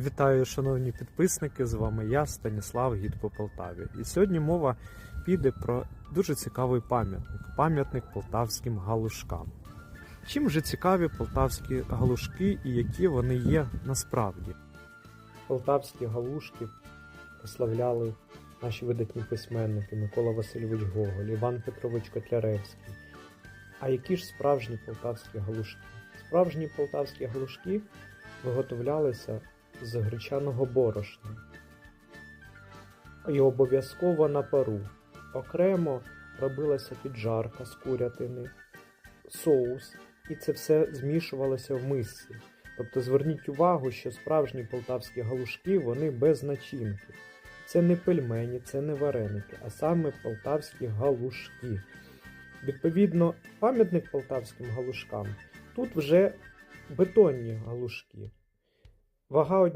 Вітаю, шановні підписники! З вами я, Станіслав Гід по Полтаві. І сьогодні мова піде про дуже цікавий пам'ятник пам'ятник полтавським галушкам. Чим же цікаві полтавські галушки і які вони є насправді? Полтавські галушки прославляли наші видатні письменники Микола Васильович Гоголь, Іван Петрович Котляревський. А які ж справжні полтавські галушки? Справжні полтавські галушки виготовлялися з гречаного борошна. І обов'язково на пару. Окремо робилася піджарка з курятини, соус, і це все змішувалося в мисці. Тобто зверніть увагу, що справжні полтавські галушки вони без начинки. Це не пельмені, це не вареники, а саме полтавські галушки. Відповідно, пам'ятник полтавським галушкам тут вже бетонні галушки. Вага однієї